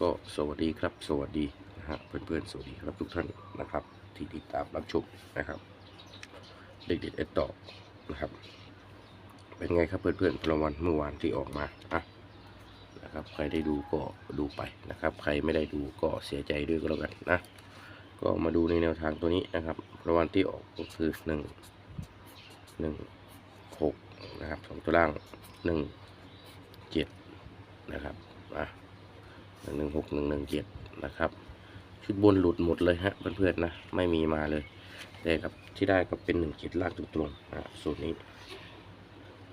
ก็สวัสดีครับ สวัสดีนะฮะเพื่อนๆ สวัสดีครับทุกท่านนะครับ ที่ติดตามรับชมนะครับ เด็กเด็ดเอ็ดต่อนะครับ เป็นไงครับเพื่อนๆรางวัลเมื่อวานที่ออกมาอะนะครับ ใครได้ดูก็ดูไปนะครับ ใครไม่ได้ดูก็เสียใจด้วยก็แล้วกันนะ ก็มาดูในแนวทางตัวนี้นะครับรางวัลที่ออกก็คือหนึ่งหนึ่งหกนะครับสองตัวล่างหนึ่งเจ็ดนะครับอะ หนึ่งหกหนึ่งหนึ่งเจ็ดนะครับ ชุดบนหลุดหมดเลยฮะเพื่อนๆนะ ไม่มีมาเลย แต่ครับที่ได้ก็เป็นหนึ่งเจ็ดล่างตรงๆนะสูตรนี้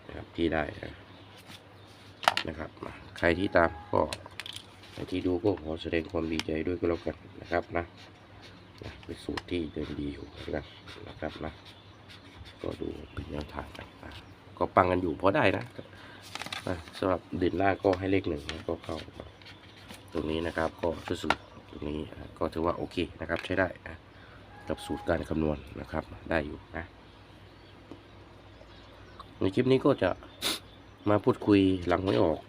นะครับที่ได้นะครับ ใครที่ตามก็ใครที่ดูก็ขอแสดงความดีใจด้วยก็แล้วกันนะครับนะนะเป็นสูตรที่เดินดีอยู่นกันนะครับนะก็ดูเป็นแนวทางกันนะก็ปังกันอยู่พอได้นะนะสำหรับเด่นล่าก็ให้เลขหนึ่งนะก็เข้า รงนี้นะครับ ก็ชุดสูตรตรงนี้ก็ถือว่าโอเคนะครับใช้ได้กับสูตรการคำนวณนะครับได้อยู่นะในคลิปนี้ก็จะมาพูดคุยหลังหวยออก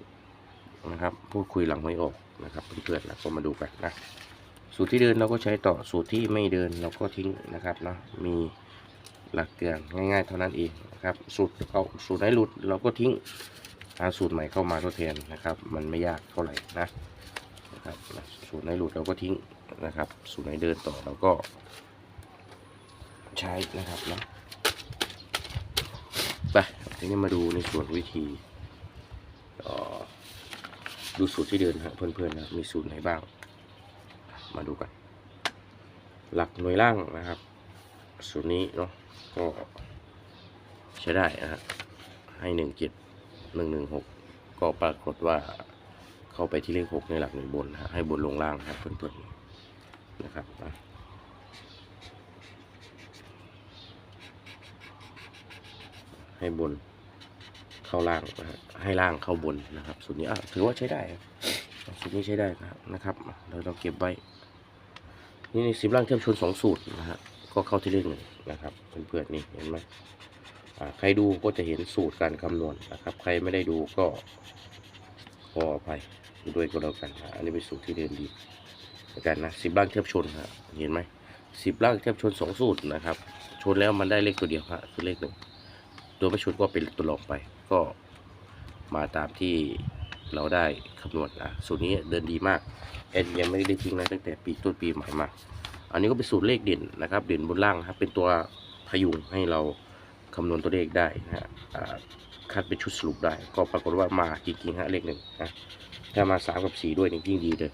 นะครับ พูดคุยหลังหวยออกนะครับเพื่อนๆนะก็มาดูกันนะสูตรที่เดินเราก็ใช้ต่อสูตรที่ไม่เดินเราก็ทิ้งนะครับเนาะมีหลักเกณฑ์ง่ายๆเท่านั้นเองนะครับสูตรเอาสูตรไหนหลุดเราก็ทิ้งหาสูตรใหม่เข้ามาทดแทนนะครับ มันไม่ยากเท่าไหร่นะ นะครับสูตรไหนหลุดเราก็ทิ้งนะครับสูตรไหนเดินต่อเราก็ใช้นะครับนะไปทีนี้มาดูในส่วนวิธีดูสูตรที่เดินครับเพื่อนๆนะมีสูตรไหนบ้าง มาดูกัน หลักหน่วยล่างนะครับ สูตรนี้เนาะก็ใช้ได้นะฮะให้หนึ่งเจ็ดหนึ่งหนึ่งหกก็ปรากฏว่า เข้าไปที่เลขหกในหลักหน่วยบนนะให้บนลงล่างนะครับเพื่อนๆนะครับให้บนเข้าล่างนะฮะให้ล่างเข้าบนนะครับสูตรนี้ถือว่าใช้ได้สูตรนี้ใช้ได้ครับนะครับเราเราเก็บไว้นี่สิบล่างเทียมชนสองสูตรนะฮะก็เข้าที่เลขหนึ่งนะครับเพื่อนๆนี่เห็นไหมใครดูก็จะเห็นสูตรการคำนวณนะครับ ใครไม่ได้ดูก็ขออภัย ด้วยก็แล้วกันนะอันนี้เป็นสูตรที่เดินดีกันนะสิบล่างเทียบชนฮะเห็นไหมสิบล่างเทียบชนสองสูตรนะครับ ชนแล้วมันได้เลขตัวเดียวฮะคือเลขหนึ่งตัวไม่ชนก็เป็นตัวรองไป ก็มาตามที่เราได้คำนวณนะสูตรนี้เดินดีมากแอดยังไม่ได้ทิ้งนะตั้งแต่ปีต้นปีใหม่มา อันนี้ก็เป็นสูตรเลขเด่นนะครับ เด่นบนล่างครับเป็นตัวพยุงให้เรา คำนวณตัวเลขได้นะฮะอ่าคัดเป็นชุดสรุปได้ ก็ปรากฏว่ามาจริงๆฮะเลขหนึ่งนะถ้ามาสามกับสี่ด้วยนี่ยิ่งดีเลย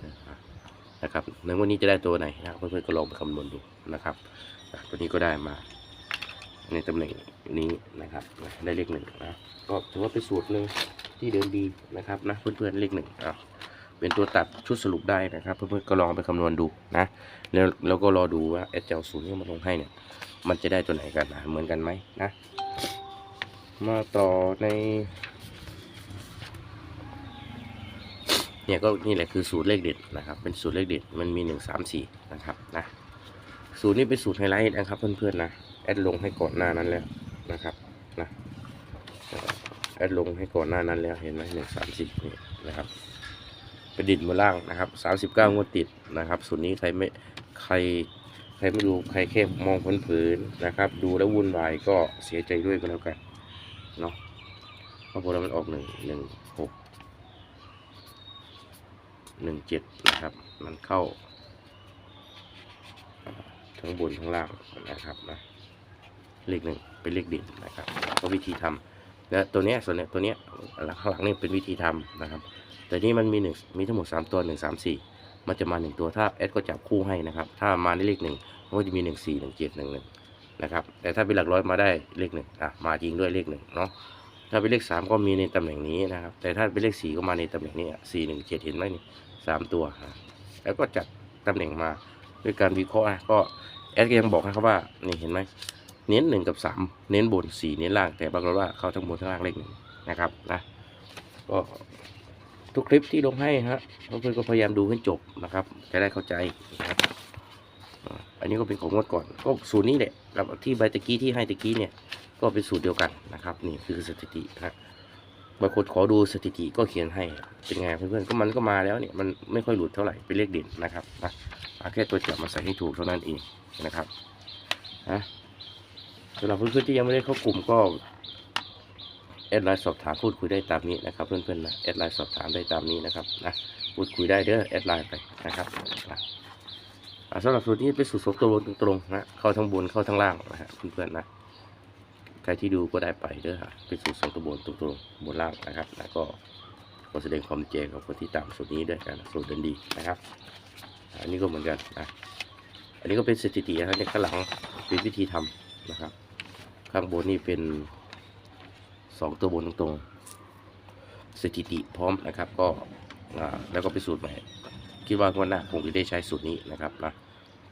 นะครับในวันนี้จะได้ตัวไหนนะเพื่อนๆก็ลองไปคำนวณดูนะครับตัวนี้ก็ได้มา ในตำแหน่งนี้นะครับได้เลขหนึ่งนะก็ถือว่าเป็นสูตรหนึ่งที่เดินดีนะครับนะเพื่อนๆเลขหนึ่งอะเป็นตัวตัดชุดสรุปได้นะครับ เพื่อนๆก็ลองไปคำนวณดูนะแล้วแล้วก็รอดูว่าแอดเจ้าศูนย์ที่มาลงให้เนี่ย มันจะได้ตัวไหนกันนะเหมือนกันไหมนะ มาต่อใน เนี่ยก็นี่แหละคือสูตรเลขเด็ดนะครับ เป็นสูตรเลขเด็ดมันมีหนึ่งสามสี่นะครับนะสูตรนี้เป็นสูตรไฮไลท์นะครับ เพื่อนๆนะแอดลงให้ก่อนหน้านั้นแล้วนะครับนะแอดลงให้ก่อนหน้านั้นแล้วเห็นไหมหนึ่งสามสี่นี่นะครับเป็นดินบนล่างนะครับสามสิบเก้างวดติดนะครับส่วนนี้ใครไม่ใคร ใครไม่ดูใครแค่มองผืนๆนะครับ ดูแล้ววุ่นวายก็เสียใจด้วยก็แล้วกันเนาะเพราะพอเรามันออกหนึ่งหนึ่งหกหนึ่งเจ็ดนะครับ มันเข้า ทั้งบนทั้งล่างนะครับนะเลขหนึ่งเป็นเลขดินนะครับก็วิธีทำและตัวเนี้ยส่วนเนี้ยตัวเนี้ยข้างหลังนี่เป็นวิธีทำนะครับ แต่นี่มันมีหนึ่งมีทั้งหมด3ตัว1 3 4มันจะมา1ตัวถ้าแอดก็จับคู่ให้นะครับ ถ้ามาในเลขหนึ่ง มันก็จะมี1 4 1 7 1 1นะครับ แต่ถ้าเป็นหลักร้อยมาได้เลขหนึ่งอะมาจริงด้วยเลขหนึ่งเนาะถ้าเป็นเลข3ก็มีในตำแหน่งนี้นะครับ แต่ถ้าเป็นเลข4ก็มาในตำแหน่งนี้4 1 7เจ็ดเห็นไหมนี่สามตัว แล้วก็จัดตำแหน่งมาด้วยการวิเคราะห์ก็แอดก็ยังบอกนะครับว่านี่เห็นไหมเน้นหนึ่งกับสามเน้นบนสี่เน้นล่าง แต่ปรากฏว่าเขาทั้งบนทั้งล่างเลขหนึ่งนะครับนะก็ทุกคลิปที่ลงให้ฮะเพื่อนก็พยายามดูให้จบนะครับ จะได้เข้าใจนะครับ อันนี้ก็เป็นของงวดก่อนก็สูตรนี้แหละกับที่ใบตะกี้ที่ให้ตะกี้เนี่ยก็เป็นสูตรเดียวกันนะครับนี่คือสถิตินะบางคนขอดูสถิติก็เขียนให้เป็นไงเพื่อนๆก็มันก็มาแล้วเนี่ยมันไม่ค่อยหลุดเท่าไหร่เป็นเลขเด่นนะครับนะแค่ตัวจับมาใส่ให้ถูกเท่านั้นเองนะครับนะสำหรับเพื่อนๆที่ยังไม่ได้เข้ากลุ่มก็แอดไลน์สอบถามพูดคุยได้ตามนี้นะครับเพื่อนๆนะแอดไลน์สอบถามได้ตามนี้นะครับนะพูดคุยได้เด้อแอดไลน์ไปนะครับนะ สำหรับสูตรนี้เป็นสูตรสองตัวบนตรงๆนะเข้าทั้งบนเข้าทั้งล่างนะฮะเพื่อนๆนะใครที่ดูก็ได้ไปเด้อฮะเป็นสูตรสองตัวบนตรงๆบนล่างนะครับ แล้วก็ขอแสดงความดีใจกับคนที่ตามสูตรนี้ด้วยกันสูตรเดินดีนะครับ อันนี้ก็เหมือนกันนะอันนี้ก็เป็นสถิตินะครับในข้างหลังเป็นวิธีทำนะครับ ข้างบนนี่เป็นสองตัวบนตรงๆสถิติพร้อมนะครับ ก็แล้วก็เป็นสูตรใหม่ คิดว่างวันหน้าคงจะได้ใช้สูตรนี้นะครับนะ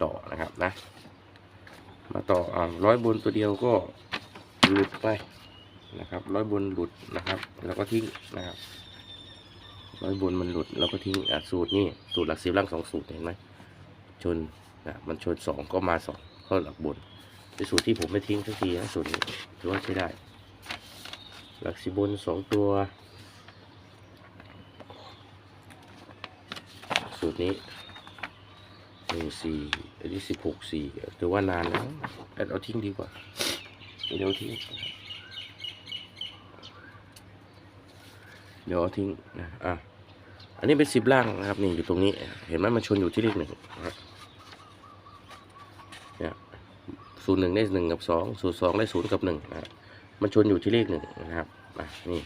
ต่อนะครับนะ มาต่ออ่าร้อยบนตัวเดียวก็หลุดไปนะครับร้อยบนหลุดนะครับ แล้วก็ทิ้งนะครับร้อยบนมันหลุดแล้วก็ทิ้งอะสูตรนี่สูตรหลักสิบล่างสองสูตรเห็นไหมชนนะมันชนสองก็มาสองเข้าหลักบนเป็นสูตรที่ผมไม่ทิ้งสักทีนะสูตรนี้ถือว่าใช้ได้ หลักสิบบนสองตัว สูตรนี้หนึ่งสี่อันนี้สิบหกสี่ถือว่านานแล้วแอดเอาทิ้งดีกว่าเดี๋ยวทิ้งเดี๋ยวเอาทิ้งนะอะอันนี้เป็นสิบล่างนะครับนี่อยู่ตรงนี้ เห็นไหมมันชนอยู่ที่เลขหนึ่งเนี่ยศูนย์หนึ่งได้หนึ่งกับสองศูนย์สองได้ศูนย์กับหนึ่งนะมันชนอยู่ที่เลขหนึ่งนะครับอะนี่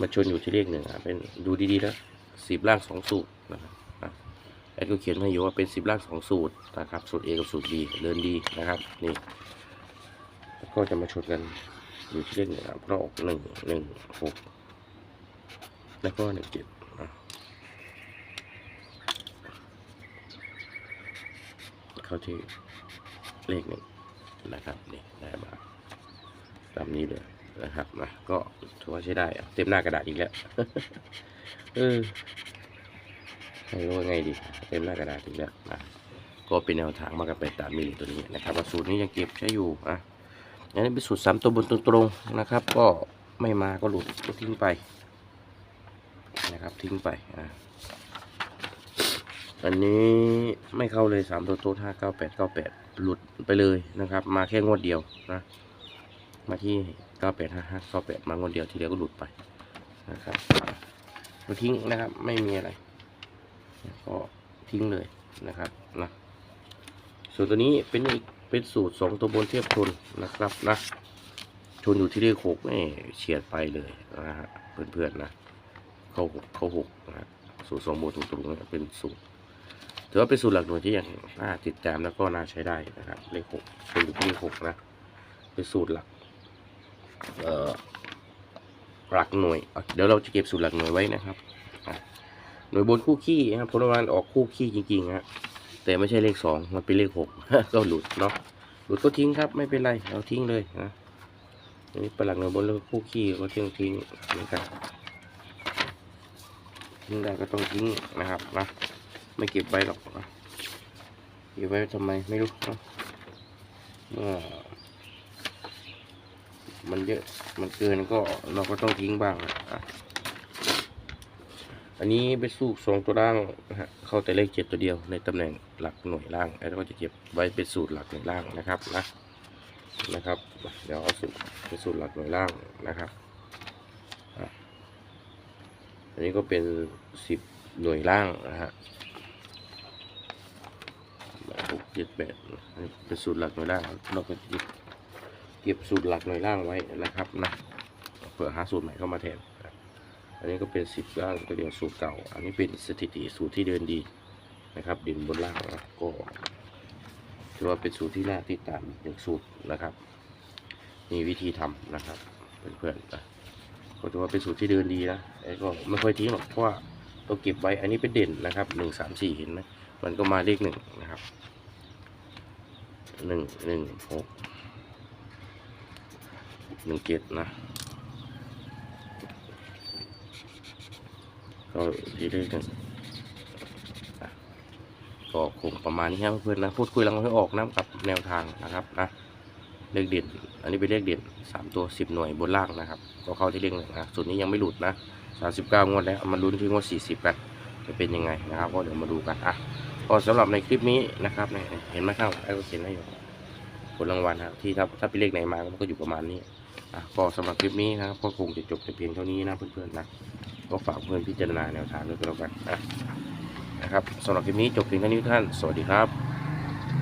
มันชนอยู่ที่เลขหนึ่งอะเป็นดูดีๆแล้วสิบล่างสองสูตรนะครับ แอดก็เขียนมาอยู่ว่าเป็นสิบล่างสองสูตรนะครับ สูตร A กับสูตร B เดินดีนะครับ นี่ก็จะมาชนกันอยู่ที่เลขหนึ่งครับรอบหนึ่งหนึ่งหกแล้วก็หนึ่งเจ็ดอะเข้าที่เลขหนึ่งนะครับนี่ได้มาตามนี้เลยนะครับนะก็ถือว่าใช้ได้เต็มหน้ากระดาษอีกแล้วเออ ไม่รู้ว่าไงดีเต็มหน้ากระดาษอีกแล้วนะก็เป็นแนวทางมากันไปตามนี้ตัวนี้นะครับว่าสูตรนี้ยังเก็บใช้อยู่อะอันนี้เป็นสูตรสามตัวบนตรงๆนะครับ ก็ไม่มาก็หลุดก็ทิ้งไปนะครับทิ้งไปอ่าอันนี้ไม่เข้าเลยสามตัวโต๊ะห้าเก้าแปดเก้าแปดหลุดไปเลยนะครับ มาแค่งวดเดียวนะ มาที่เก้าแปดห้าห้าเก้าแปดมางวดเดียวทีเดียวก็หลุดไปนะครับก็ทิ้งนะครับไม่มีอะไร ก็ทิ้งเลยนะครับนะส่วนตัวนี้เป็นอีกเป็นสูตรสองตัวบนเทียบชนนะครับนะชนอยู่ที่เลขหกนี่เฉียดไปเลยนะฮะเพื่อนๆนะเข้าหกเข้าหกนะฮะสูตรสองบนตรงๆนะเป็นสูตรถือว่าเป็นสูตรหลักหน่วยที่ยังน่าติดตามแล้วก็น่าใช้ได้นะครับเลขหกชนอยู่ที่เลขหกนะเป็นสูตรหลักเอ่อหลักหน่วย เดี๋ยวเราจะเก็บสูตรหลักหน่วยไว้นะครับ หน่วยบนคู่ขี้นะครับผลประมาณออกคู่ขี้จริงๆฮะแต่ไม่ใช่เลขสองมันเป็นเลขหกก็หลุดเนาะหลุดก็ทิ้งครับไม่เป็นไรเราทิ้งเลยนะอันนี้ประหลักเงินบนแล้วคู่ขี้ก็ทิ้งทิ้งเหมือนกันทิ้งได้ก็ต้องทิ้งนะครับนะไม่เก็บไว้หรอกนะเก็บไว้ทำไมไม่รู้เนาะเมื่อมันเยอะมันเกินก็เราก็ต้องทิ้งบ้างนะ อันนี้ไปสู้สองตัวล่างนะฮะเข้าแต่เลขเจ็ดตัวเดียวในตำแหน่งหลักหน่วยล่างแล้วก็จะเก็บไว้เป็นสูตรหลักหน่วยล่างนะครับนะนะครับ เดี๋ยวเอาสูตรเป็นสูตรหลักหน่วยล่างนะครับอันนี้ก็เป็นสิบหน่วยล่างนะฮะหกเจ็ดแปดเป็นสูตรหลักหน่วยล่างเราก็เก็บเก็บสูตรหลักหน่วยล่างไว้นะครับนะเผื่อหาสูตรใหม่เข้ามาแทน อันนี้ก็เป็นสิบล่างตัวเดียวสูตรเก่า อันนี้เป็นสถิติสูตรที่เดินดีนะครับดินบนล่างนะก็ถือว่าเป็นสูตรที่น่าติดตามหนึ่งสูตรนะครับมีวิธีทำนะครับเพื่อนๆนะก็ถือว่าเป็นสูตรที่เดินดีนะไอ้ก็ไม่ค่อยทิ้งหรอกเพราะว่าต้องเก็บไว้อันนี้เป็นเด่นนะครับหนึ่งสามสี่เห็นไหมมันก็มาเลขหนึ่งนะครับหนึ่งหนึ่งหกหนึ่งเจ็ดนะ ก็ทีเลขหนึ่งก็คงประมาณนี้ครับเพื่อนนะพูดคุยล้วให้ออกน้ำกับแนวทางนะครับนะเลขเด่น อันนี้เป็นเลขเด่นสามตัวสิบหน่วยบนล่างนะครับ ก็เข้าที่เลขหนึ่งนะส่วนนี้ยังไม่หลุดนะสามสิบเก้างวดแล้วมาลุ้นที่งวดสี่สิบกันจะเป็นยังไงนะครับ ก็เดี๋ยวมาดูกันอะก็สำหรับในคลิปนี้นะครับเห็นไหมครับไอ้ก็เขียนให้อยู่ผลรางวัลครับที่ถ้าถ้าเป็นเลขไหนมามันก็อยู่ประมาณนี้ อะก็สำหรับคลิปนี้นะครับก็คงจะจบแต่เพียงเท่านี้นะเพื่อนๆนะก็ฝากเพื่อนพิจารณาแนวทางด้วยกันแล้วกันนะครับสำหรับคลิปนี้จบเพียงเท่านี้ท่าน สวัสดีครับ